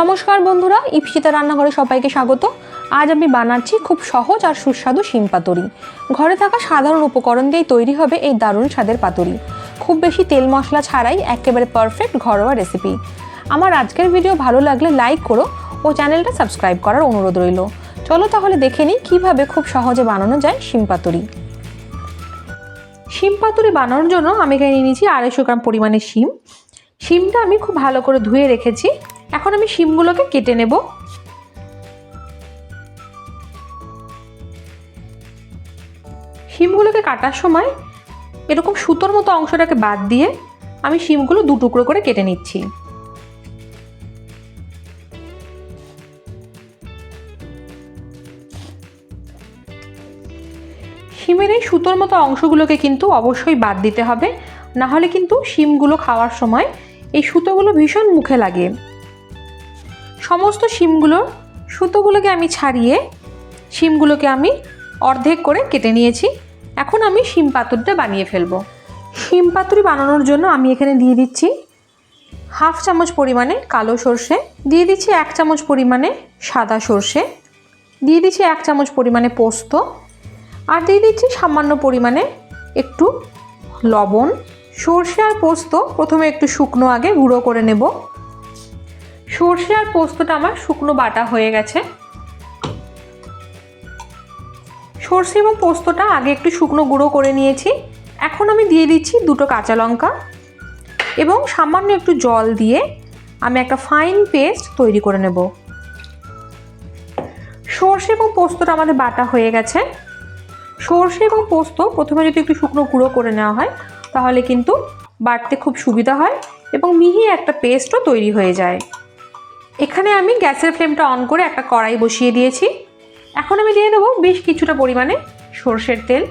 নমস্কার বন্ধুরা ইপসিতা রান্নাঘরে সবাইকে স্বাগত। আজ আমি বানাচ্ছি খুব সহজ আর সুস্বাদু শিম পাতুরি। ঘরে থাকা সাধারণ উপকরণ দিয়েই তৈরি হবে এই দারুণ স্বাদের পাতুরি। খুব বেশি তেল মশলা ছাড়াই একেবারে পারফেক্ট ঘরোয়া রেসিপি আমার আজকের ভিডিও ভালো লাগলে লাইক করো ও চ্যানেলটা সাবস্ক্রাইব করার অনুরোধ রইল। চলো তাহলে দেখে নিই কীভাবে খুব সহজে বানানো যায় শিম পাতুরি। শিম পাতুরি বানানোর জন্য আমি এখানে নিয়ে নিয়েছি আড়াইশো গ্রাম পরিমাণে শিম। শিমটা আমি খুব ভালো করে ধুয়ে রেখেছি। এখন আমি শিমগুলোকে কেটে নেব। শিমগুলোকে কাটার সময় এরকম সুতোর মতো অংশটাকে বাদ দিয়ে আমি শিমগুলো দু টুকরো করে কেটে নিচ্ছি। শিমের এই সুতোর মতো অংশগুলোকে কিন্তু অবশ্যই বাদ দিতে হবে। না হলে কিন্তু শিমগুলো খাওয়ার সময় এই সুতোগুলো ভীষণ মুখে লাগে। সমস্ত শিমগুলো, সুতোগুলোকে আমি ছাড়িয়ে শিমগুলোকে আমি অর্ধেক করে কেটে নিয়েছি। এখন আমি শিম পাতুরিটা বানিয়ে ফেলব। শিম পাতুরি বানানোর জন্য আমি এখানে দিয়ে দিচ্ছি হাফ চামচ পরিমাণে কালো সর্ষে, দিয়ে দিচ্ছি এক চামচ পরিমাণে সাদা সর্ষে, দিয়ে দিচ্ছি এক চামচ পরিমাণে পোস্ত, আর দিয়ে দিচ্ছি সামান্য পরিমাণে একটু লবণ। সর্ষে আর পোস্ত প্রথমে একটু শুকনো আগে গুঁড়ো করে নেব। সর্ষে আর পোস্তটা আমার শুকনো বাটা হয়ে গেছে। সর্ষে এবং পোস্তটা আগে একটু শুকনো গুঁড়ো করে নিয়েছি। এখন আমি দিয়ে দিচ্ছি দুটো কাঁচা লঙ্কা এবং সামান্য একটু জল দিয়ে আমি একটা ফাইন পেস্ট তৈরি করে নেব। সর্ষে এবং পোস্তটা আমাদের বাটা হয়ে গেছে। সর্ষে এবং পোস্ত প্রথমে যদি একটু শুকনো গুঁড়ো করে নেওয়া হয়, তাহলে কিন্তু বাটতে খুব সুবিধা হয় এবং মিহি একটা পেস্টও তৈরি হয়ে যায়। এখানে আমি গ্যাসের ফ্লেমটা অন করে একটা কড়াই বসিয়ে দিয়েছি। এখন আমি দিয়ে দেবো বেশ কিছুটা পরিমাণে সর্ষের তেল।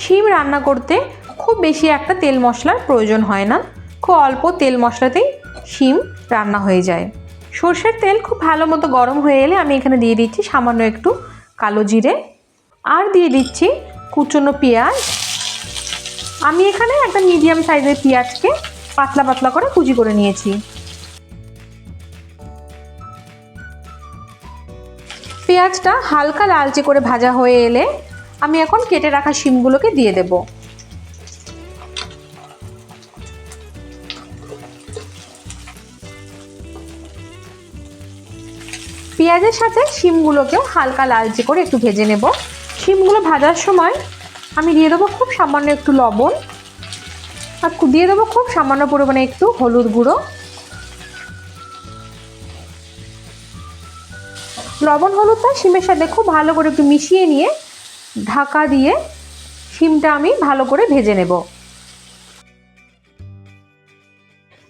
শিম রান্না করতে খুব বেশি একটা তেল মশলার প্রয়োজন হয় না। খুব অল্প তেল মশলাতেই শিম রান্না হয়ে যায়। সর্ষের তেল খুব ভালো মতো গরম হয়ে এলে আমি এখানে দিয়ে দিচ্ছি সামান্য একটু কালো জিরে। আর দিয়ে দিচ্ছি কুচনো পেঁয়াজ। আমি এখানে একটা মিডিয়াম সাইজের পেঁয়াজকে পাতলা পাতলা করে কুচি করে নিয়েছি। পেঁয়াজটা হালকা লালচে করে ভাজা হয়ে এলে আমি এখন কেটে রাখা শিমগুলোকে দিয়ে দেব। পেঁয়াজের সাথে শিমগুলোকেও হালকা লালচে করে একটু ভেজে নেব। শিমগুলো ভাজার সময় আমি দিয়ে দেবো খুব সামান্য একটু লবণ। আর দিয়ে দেবো খুব সামান্য পরিমাণে একটু হলুদ গুঁড়ো। লবণ হলুদটা শিমের সাথে খুব ভালো করে একটু মিশিয়ে নিয়ে ঢাকা দিয়ে শিমটা আমি ভালো করে ভেজে নেব।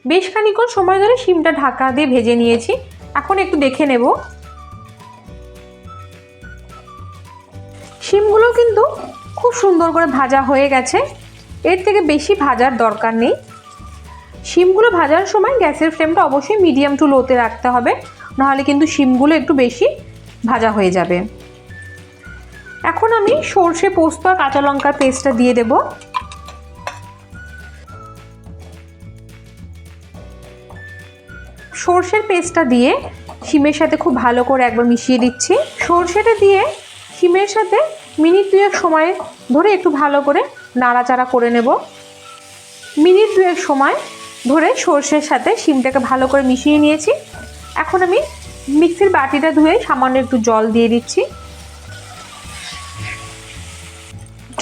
বেশ খানিক্ষণ সময় ধরে শিমটা ঢাকা দিয়ে ভেজে নিয়েছি। এখন একটু দেখে নেব। শিমগুলো কিন্তু খুব সুন্দর করে ভাজা হয়ে গেছে। এর থেকে বেশি ভাজার দরকার নেই। শিমগুলো ভাজার সময় গ্যাসের ফ্লেমটা অবশ্যই মিডিয়াম টু লোতে রাখতে হবে, নাহলে কিন্তু শিমগুলো একটু বেশি ভাজা হয়ে যাবে। এখন আমি সর্ষে পোস্ত আর কাঁচা লঙ্কার পেস্টটা দিয়ে দেব। সর্ষের পেস্টটা দিয়ে শিমের সাথে খুব ভালো করে একবার মিশিয়ে দিচ্ছি সর্ষেটা দিয়ে শিমের সাথে মিনিট দুয়েক সময় ধরে একটু ভালো করে নাড়াচাড়া করে নেব। মিনিট দুয়েক সময় ধরে সর্ষের সাথে শিমটাকে ভালো করে মিশিয়ে নিয়েছি। এখন আমি মিক্সির বাটিটা ধুয়ে সামান্য একটু জল দিয়ে দিচ্ছি।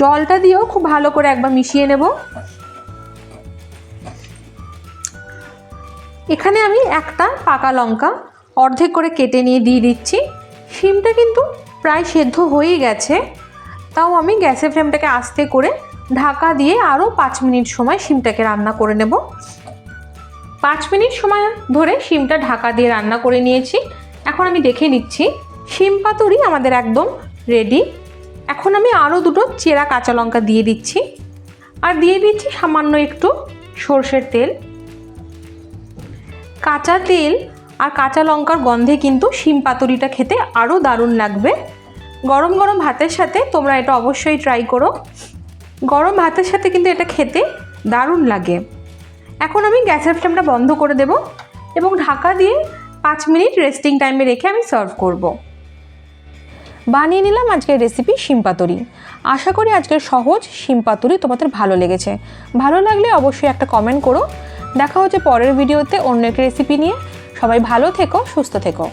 জলটা দিয়েও খুব ভালো করে একবার মিশিয়ে নেব। এখানে আমি একটা পাকা লঙ্কা অর্ধেক করে কেটে নিয়ে দিয়ে দিচ্ছি। শিমটা কিন্তু প্রায় সেদ্ধ হয়েই গেছে। তাও আমি গ্যাসের ফ্লেমটাকে আস্তে করে ঢাকা দিয়ে আরও পাঁচ মিনিট সময় শিমটাকে রান্না করে নেব। পাঁচ মিনিট সময় ধরে শিমটা ঢাকা দিয়ে রান্না করে নিয়েছি। এখন আমি দেখে নিচ্ছি, শিম পাতুরি আমাদের একদম রেডি এখন আমি আরও দুটো চেরা কাঁচা লঙ্কা দিয়ে দিচ্ছি। আর দিয়ে দিচ্ছি সামান্য একটু সর্ষের তেল। কাঁচা তেল আর কাঁচা লঙ্কার গন্ধে কিন্তু শিম পাতুরিটা খেতে আরও দারুণ লাগবে। গরম গরম ভাতের সাথে তোমরা এটা অবশ্যই ট্রাই করো। গরম ভাতের সাথে কিন্তু এটা খেতে দারুণ লাগে। এখন আমি গ্যাসের ফ্লেমটা বন্ধ করে দেব এবং ঢাকা দিয়ে পাঁচ মিনিট রেস্টিং টাইমে রেখে আমি সার্ভ করব। বানিয়ে নিলাম আজকের রেসিপি শিমপাতুরি আশা করি আজকের সহজ শিমপাতুরি তোমাদের ভালো লেগেছে। ভালো লাগলে অবশ্যই একটা কমেন্ট করো। দেখা হচ্ছে পরের ভিডিওতে অন্য একটা রেসিপি নিয়ে। সবাই ভালো থেকো, সুস্থ থেকো।